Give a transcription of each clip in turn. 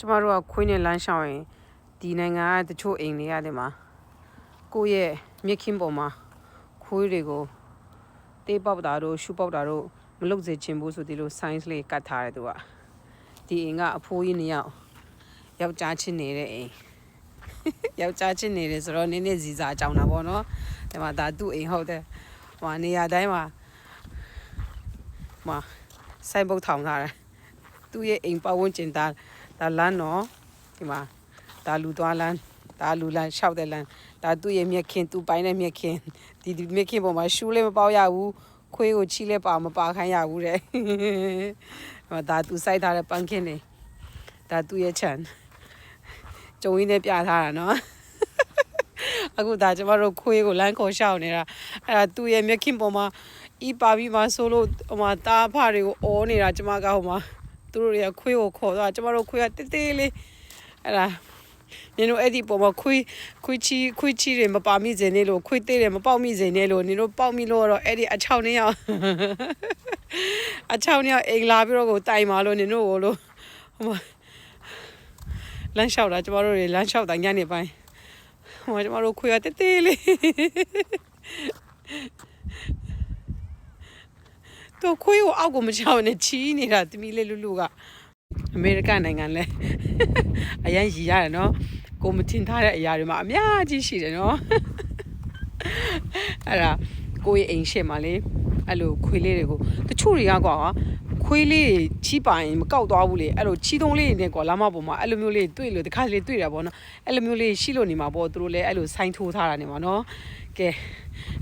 ကျမတို့ကခွေးနဲ့လမ်းလျှောက်ရင်ဒီနိုင်ငံကတချို့အိမ်တွေရတယ်မှာကိုယ့်ရဲ့မြက်ခင်းပေါ်မှာခွေးတွေကိုတေးပေါက်တာတို့ရှူပေါက်တာတို့မလုပ်စေချင်ဘူးဆိုဒီလို science လေးကတ်ထားတယ်သူကဒီအိမ်ကအဖိုးကြီးနှစ်ယောက်ယောက်ျားချင်းနေတဲ့အိမ်ယောက်ျားချင်းနေတယ်ဆိုတော့နည်းနည်းဇီစာကြောင်တာပေါ့နော်ဒီမှာဒါသူ့အိမ်ဟုတ်တယ်ဟိုနေရာတိုင်းမှာဟိုစိုင်းပုတ်ထောင်ထားတယ်သူ့ရဲ့အိမ်ပတ်ဝန်းကျင်ဒါ ဒါလမ်းနော်ဒီမှာဒါလူသွားလမ်းဒါလူလမ်းလျှောက်တဲ့လမ်းဒါသူ့ရဲ့မြက်ခင်သူ့ပိုင်းတဲ့မြက်ခင်ဒီဒီမြက်ခင်ပေါ်မှာရှူးလည်းမပေါက်ရဘူးခွေးကိုချီလည်းပါမပါခိုင်းရဘူးတဲ့ဟိုဒါသူစိုက်ထားတဲ့ပန်းခင်းနေဒါသူ့ရဲ့ခြံကြုံရင်းနဲ့ပြထားတာနော်အခုဒါကျမတို့ခွေးကိုလမ်းခေါ်ရှောက်နေတာအဲ့ဒါသူ့ရဲ့မျက်ခင်ပေါ်မှာဤပါပြီးမှဆိုလို့ဟိုမှာတားဖတွေကိုအောနေတာကျမကဟိုမှာ သူတို့တွေကခွေးကိုခေါ်သွားကျမတို့ခွေးကတေးသေးလေးအဲ့ဒါနင်တို့အဲ့ဒီပေါ်မှာခွေးခွေးချီခွေးချီတွေမပါမိစေနဲ့လို့ခွေးသေးတယ်မပေါက်မိစေနဲ့လို့နင်တို့ပေါက်မိလို့တော့အဲ့ဒီအချောင်းနေရောက်အချောင်းနေရောက်အိမ်လာပြီးတော့ကိုတိုင်ပါလို့နင်တို့ကိုလို့ဟိုမှာလမ်းလျှောက်တာကျမတို့တွေလမ်းလျှောက်တာညနေပိုင်းဟိုမှာကျမတို့ခွေရတေးသေးလေး တော့ခွေးကိုအောက်ကိုမချောင်းနဲ့ချီးနေတာတမီးလေးလူလူကအမေရိကန်နိုင်ငံလဲအရင်ရည်ရတယ်နော်ကိုမတင်ထားတဲ့အရာတွေမှာအများကြီးရှိတယ်နော်အဲ့ဒါကိုယ့်ရဲ့အိမ်ရှေ့မှာလေအဲ့လိုခွေးလေးတွေကိုတချို့တွေကကွာခွေးလေးတွေချီးပါရင်မကောက်သွားဘူးလေအဲ့လိုချီးသုံးလေးတွေနဲ့ကွာလမ်းမပေါ်မှာအဲ့လိုမျိုးလေးတွေ့လို့တခါတလေတွေ့တာပေါ့နော်အဲ့လိုမျိုးလေးရှိလို့နေမှာပေါ့သူတို့လည်းအဲ့လိုဆိုင်းထိုးထားတာနေမှာနော်ကဲ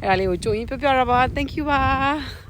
အဲ့ဒါလေးကိုကြိုရင်ပြောပြရပါ thank you ပါ